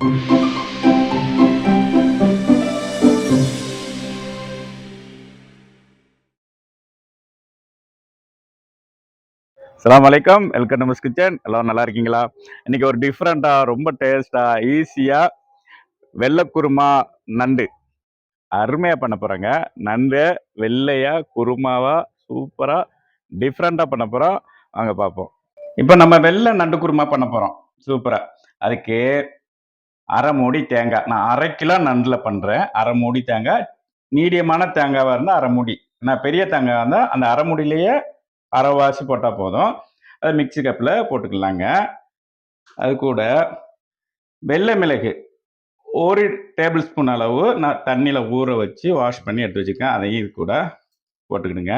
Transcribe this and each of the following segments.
சலாம் வலைக்கம் welcome நமஸ் kitchen எல்லாம் நல்லா இருக்கீங்களா? இன்னைக்கு ஒரு டிஃப்ரெண்ட்டாக ரொம்ப டேஸ்ட்டாக ஈஸியாக வெள்ளை குருமா நண்டு. அருமையாக பண்ண போகிறேங்க நண்டு வெள்ளையாக குருமாவாக சூப்பராக டிஃப்ரெண்ட்டாக பண்ண போகிறோம் வாங்க பார்ப்போம் இப்போ நம்ம வெள்ளை நண்டு குருமா பண்ண போகிறோம் சூப்பராக அதுக்கு அரை மூடி தேங்காய். நான் அரை கிலோ நண்டில் பண்ணுறேன் அரை மூடி தேங்காய். மீடியமான தேங்காவாக இருந்தால் அரை மூடி. நான் பெரிய தேங்காய் இருந்தால் அந்த அரை மூடியிலேயே அரைவாசி போட்டால் போதும். அதை மிக்ஸி கப்பில் போட்டுக்கலாங்க. அது கூட வெள்ளை மிளகு. ஒரு டேபிள் ஸ்பூன் அளவு நான் தண்ணியில் ஊற வச்சு வாஷ் பண்ணி எடுத்து வச்சுருக்கேன். அதையும் இது கூட போட்டுக்கிடுங்க.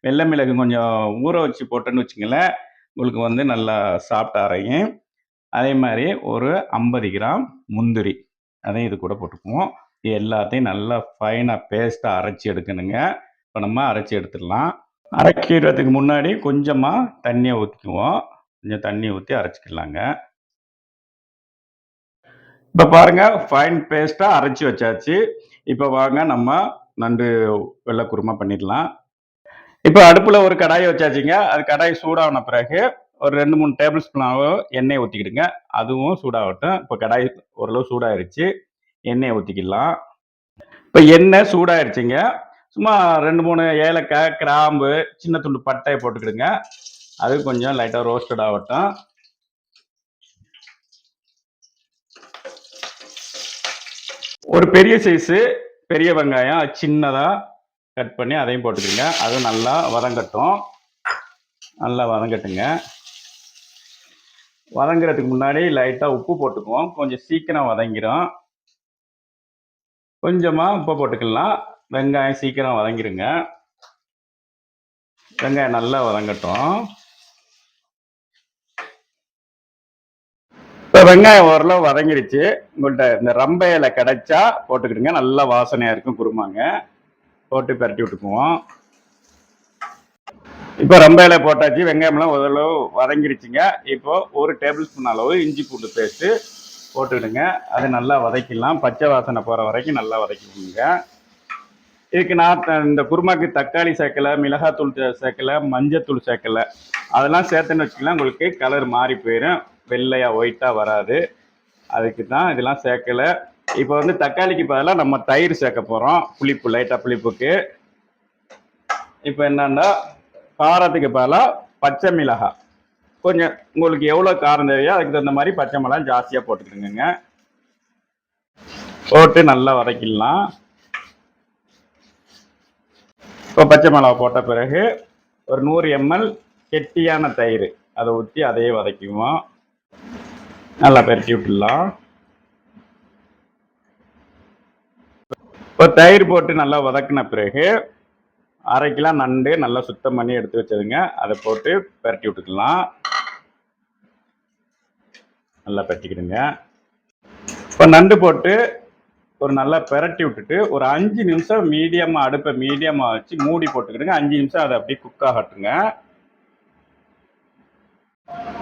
வெள்ளை மிளகு கொஞ்சம் ஊற வச்சு போட்டேன்னு வச்சுங்களேன் உங்களுக்கு வந்து நல்லா சாப்பிட்ட அரையும். அதே மாதிரி ஒரு ஐம்பது கிராம் முந்திரி. அதையும் இது கூட போட்டுக்குவோம். இது எல்லாத்தையும் நல்லா ஃபைனாக பேஸ்ட்டாக அரைச்சி எடுக்கணுங்க. இப்போ நம்ம அரைச்சி எடுத்துடலாம். அரைக்கிறதுக்கு முன்னாடி கொஞ்சமாக தண்ணியை ஊற்றிக்குவோம் கொஞ்சம் தண்ணி ஊற்றி அரைச்சிக்கலாங்க. இப்போ பாருங்க ஃபைன் பேஸ்ட்டாக அரைச்சி வச்சாச்சு. இப்போ வாங்க நம்ம நண்டு வெள்ளை குருமா பண்ணிடலாம். இப்போ அடுப்பில் ஒரு கடாயை வச்சாச்சுங்க. அது கடாய் சூடான பிறகு ஒரு ரெண்டு மூணு டேபிள் ஸ்பூன் எண்ணெய் ஊற்றிக்கிடுங்க அதுவும் சூடாகட்டும். இப்போ கடாய் ஓரளவு சூடாயிருச்சு. எண்ணெயை ஊற்றிக்கலாம் இப்போ எண்ணெய் சூடாயிருச்சுங்க. சும்மா ரெண்டு மூணு ஏலக்காய் கிராம்பு சின்ன துண்டு பட்டையை போட்டுக்கிடுங்க. அது கொஞ்சம் லைட்டாக ரோஸ்டட் ஆகட்டும். ஒரு பெரிய சைஸு பெரிய வெங்காயம் சின்னதாக கட் பண்ணி அதையும் போட்டுக்கிடுங்க. அதுவும் நல்லா வதங்கட்டும். நல்லா வதங்கட்டுங்க. வதங்குறதுக்கு முன்னாடி லைட்டாக உப்பு போட்டுக்குவோம். கொஞ்சம் சீக்கிரம் வதங்கிடும் கொஞ்சமாக உப்பு போட்டுக்கலாம். வெங்காயம் சீக்கிரம் வதங்கிடுங்க வெங்காயம் நல்லா வதங்கட்டும். இப்போ வெங்காயம் ஓரளவு வதங்கிடுச்சு உங்கள்கிட்ட இந்த ரம்ப இலை கிடைச்சா போட்டுக்கிடுங்க. நல்லா வாசனையாக இருக்கும் குருமாங்க. போட்டு பரட்டி விட்டுக்குவோம். இப்போ ரொம்ப இலை போட்டாச்சு வெங்காயம்லாம் ஓரளவு வதங்கிருச்சுங்க. இப்போ ஒரு டேபிள் ஸ்பூன் அளவு இஞ்சி பூண்டு பேஸ்ட்டு போட்டுக்கிடுங்க அது நல்லா வதக்கிடலாம். பச்சை வாசனை போகிற வரைக்கும் நல்லா வதக்கிடுங்க இதுக்கு நான் இந்த குருமாக்கு தக்காளி சேர்க்கல மிளகாத்தூள் சேர்க்கலை மஞ்சத்தூள் சேர்க்கல. அதெல்லாம் சேர்த்துன்னு வச்சுக்கலாம் உங்களுக்கு கலர் மாறி போயிடும். வெள்ளையாக ஒயிட்டாக வராது. அதுக்கு தான் இதெல்லாம் சேர்க்கலை. இப்போ வந்து தக்காளிக்கு பதிலாக நம்ம தயிர் சேர்க்க போகிறோம் புளிப்பு லைட்டாக புளிப்புக்கு. இப்போ என்னன்னா காரத்துக்கு பதிலாக பச்சை மிளகாய் கொஞ்சம் உங்களுக்கு எவ்வளோ காரம் தேவையோ அதுக்கு தகுந்த மாதிரி பச்சை மிளகாய் ஜாஸ்தியாக போட்டுக்கிடுங்க போட்டு நல்லா வதக்கிடலாம். இப்போ பச்சை மிளகா போட்ட பிறகு ஒரு நூறு எம்எல் கெட்டியான தயிர். அதை ஊற்றி அதையே வதக்குவோம் நல்லா பெரட்டி விட்டுடலாம். இப்போ தயிர் போட்டு நல்லா வதக்கின பிறகு அரை கிலோ நண்டு நல்லா சுத்தம் பண்ணி எடுத்து வச்சதுங்க அதை போட்டு பெரட்டி விட்டுக்கலாம். நல்லா பெரட்டிக்கிடுங்க. இப்போ நண்டு போட்டு ஒரு நல்லா பெரட்டி விட்டுட்டு ஒரு அஞ்சு நிமிஷம் மீடியமாக அடுப்பை மீடியமாக வச்சு மூடி போட்டுக்கிடுங்க. அஞ்சு நிமிஷம் அதை அப்படியே குக் ஆகட்டுங்க.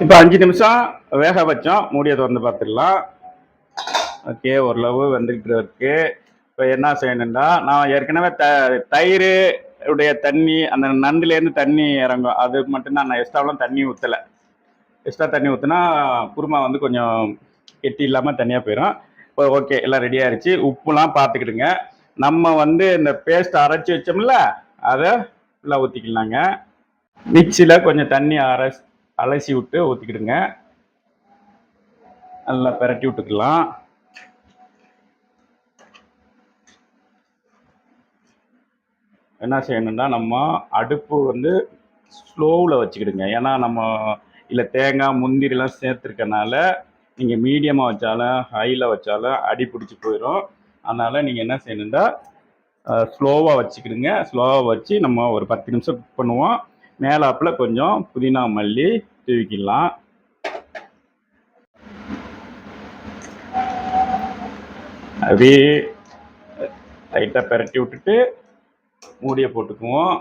இப்போ அஞ்சு நிமிஷம் வேக வச்சோம். மூடியை திறந்து பார்த்துடலாம். ஓகே ஓரளவு வந்துக்கிட்டு இருக்கு. இப்போ என்ன செய்யணும்னா நான் ஏற்கனவே த தயிர் உடைய தண்ணி அந்த நண்டுலேருந்து தண்ணி இறங்கும். அது மட்டும்தான் நான் எக்ஸ்ட்ராவெலாம் தண்ணி ஊற்றலை எக்ஸ்ட்ரா தண்ணி ஊற்றினா குருமா வந்து கொஞ்சம் கெட்டி இல்லாமல் தனியாக போயிடும் இப்போ ஓகே எல்லாம் ரெடி ஆயிடுச்சு உப்புலாம் பார்த்துக்கிடுங்க. நம்ம வந்து இந்த பேஸ்ட் அரைச்சி வச்சோம்ல அதை ஃபுல்லாக ஊற்றிக்கலாங்க மிக்சியில் கொஞ்சம் தண்ணி அரை அலசி விட்டு ஊற்றிக்கிடுங்க நல்லா பெரட்டி விட்டுக்கலாம். என்ன செய்யணும்னா நம்ம அடுப்பு வந்து ஸ்லோவில் வச்சுக்கிடுங்க. ஏன்னா நம்ம இல்லை தேங்காய் முந்திரிலாம் சேர்த்துருக்கனால நீங்கள் மீடியமாக வச்சாலும் ஹையில் வச்சாலும் அடி பிடிச்சி போயிடும் அதனால் நீங்கள் என்ன செய்யணுன்னா ஸ்லோவாக வச்சுக்கிடுங்க. ஸ்லோவாக வச்சு நம்ம ஒரு பத்து நிமிஷம் குக் பண்ணுவோம். மேலாப்பில் கொஞ்சம் புதினா மல்லி தூவிக்கிடலாம் அப்படியே லைட்டாக பெரட்டி விட்டுட்டு மூடியை போட்டுக்குவோம்.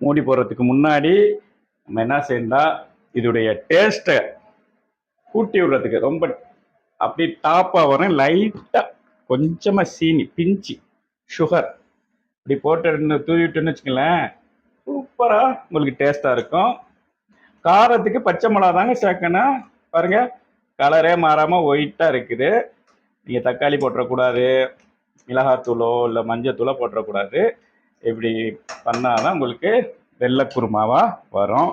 மூடி போடுறதுக்கு முன்னாடி நம்ம என்ன செய்யணும் இதோடைய டேஸ்ட்டை கூட்டி விடுறதுக்கு ரொம்ப அப்படி டாப்பாக வரும். லைட்டாக கொஞ்சமாக சீனி பிஞ்சி சுகர் இப்படி போட்டு தூவி விட்டுன்னு வச்சுக்கலேன் சூப்பராக உங்களுக்கு டேஸ்ட்டாக இருக்கும். காரத்துக்கு பச்சை மிளகா தாங்க சேர்க்கணும். பாருங்கள் கலரே மாறாமல் ஒயிட்டாக இருக்குது. நீங்கள் தக்காளி போட்டுறக்கூடாது மிளகாத்தூளோ இல்லை மஞ்சத்தூளோ போட்டுறக்கூடாது. இப்படி பண்ணாதான் உங்களுக்கு வெள்ளை குருமாவாக வரும்.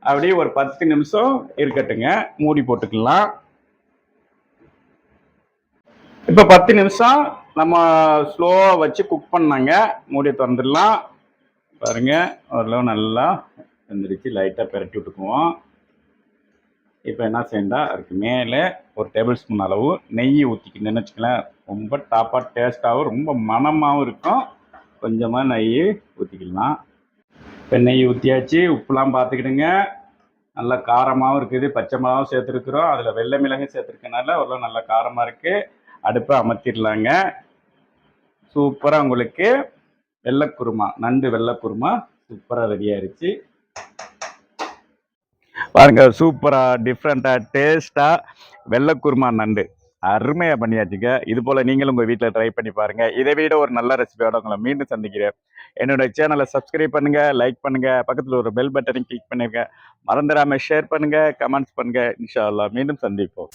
அப்படியே ஒரு பத்து நிமிஷம் இருக்கட்டுங்க. மூடி போட்டுக்கலாம். இப்போ பத்து நிமிஷம் நம்ம ஸ்லோவாக வச்சு குக் பண்ணாங்க. மூடி திறந்துடலாம். பாருங்க ஓரளவு நல்லா வந்துருச்சு. லைட்டாக பெரட்டி விட்டுக்குவோம். இப்போ என்ன செய்யண்டா அதுக்கு மேலே ஒரு டேபிள் ஸ்பூன் அளவு நெய் ஊற்றிக்கிட்டேன்னு வச்சுக்கலாம் ரொம்ப டாப்பாக டேஸ்ட்டாகவும் ரொம்ப மணமாகவும் இருக்கும். கொஞ்சமாக நெய் ஊற்றிக்கலாம் இப்போ நெய் ஊற்றியாச்சு உப்புலாம் பார்த்துக்கிடுங்க நல்லா காரமாகவும் இருக்குது பச்சை மிளகாவும் சேர்த்துருக்குறோம். அதில் வெள்ளை மிளகும் சேர்த்துருக்கனால அவ்வளோ நல்லா காரமாக இருக்குது அடுப்பை அமர்த்திடலாங்க. சூப்பராக உங்களுக்கு வெள்ளைக்குருமா நண்டு வெள்ளைக்குருமா சூப்பராக ரெடி ஆயிருச்சு. பாருங்க சூப்பராக டிஃப்ரெண்ட்டாக டேஸ்ட்டாக வெள்ளைக்குருமா நண்டு. அருமையாக பண்ணியாச்சுங்க. இது போல் நீங்களும் உங்கள் வீட்டில் ட்ரை பண்ணி பாருங்கள் இதை விட ஒரு நல்ல ரெசிபியோட உங்களை மீண்டும் சந்திக்கிறேன். என்னோட சேனலை சப்ஸ்கிரைப் பண்ணுங்கள் லைக் பண்ணுங்கள் பக்கத்தில் ஒரு பெல் பட்டனை கிளிக் பண்ணிடுங்க மறந்துடாமல் ஷேர் பண்ணுங்கள் கமெண்ட்ஸ் பண்ணுங்கள் இன்ஷா அல்லா மீண்டும் சந்திப்போம்.